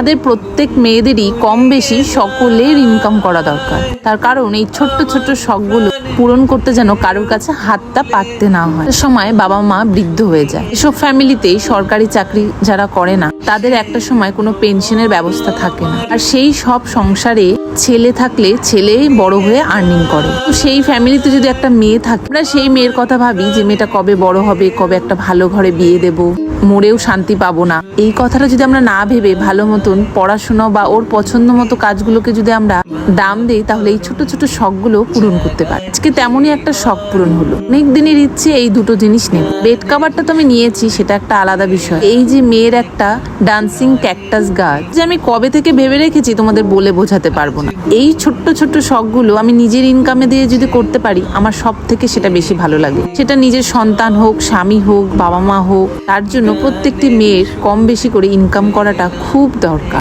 আমাদের প্রত্যেক মেয়েদেরই কম বেশি সকলের ইনকাম করা দরকার। তার কারণ এই ছোট্ট ছোট্ট শখগুলো পূরণ করতে যেন কারোর কাছে হাতটা পাততে না হয়। সময় বাবা মা বৃদ্ধ হয়ে যায়। এসব ফ্যামিলিতেই সরকারি চাকরি যারা করে না, তাদের একটা সময় কোনো পেনশনের ব্যবস্থা থাকে না। আর সেই সব সংসারে ছেলে থাকলে ছেলেই বড় হয়ে আর্নিং করে। তো সেই ফ্যামিলিতে যদি একটা মেয়ে থাকে, আমরা সেই মেয়ের কথা ভাবি যে মেয়েটা কবে বড় হবে, কবে একটা ভালো ঘরে বিয়ে দেব, মরেও শান্তি পাবো না। এই কথাটা যদি আমরা না ভেবে ভালো মতন পড়াশোনা বা ওর পছন্দ মতো কাজগুলোকে যদি আমরা দাম দিই, তাহলে এই ছোট ছোট শখগুলো পূরণ করতে পারি। আজকে তেমনই একটা শখ পূরণ হলো। অনেক দিনের ইচ্ছে এই দুটো জিনিস নেব বেড কাভারটা তো আমি নিয়েছি, সেটা একটা আলাদা বিষয়। এই যে মেয়ের একটা ডান্সিং ক্যাকটাস গাছ, যে আমি কবে থেকে ভেবে রেখেছি তোমাদের বলে বোঝাতে পারব না। এই ছোট্ট ছোট্ট শখগুলো আমি নিজের ইনকামে দিয়ে যদি করতে পারি, আমার সব থেকে সেটা বেশি ভালো লাগে। সেটা নিজের সন্তান হোক, স্বামী হোক, বাবা মা হোক, তার জন্য প্রত্যেকটি মেয়ের কম বেশি করে ইনকাম করাটা খুব দরকার।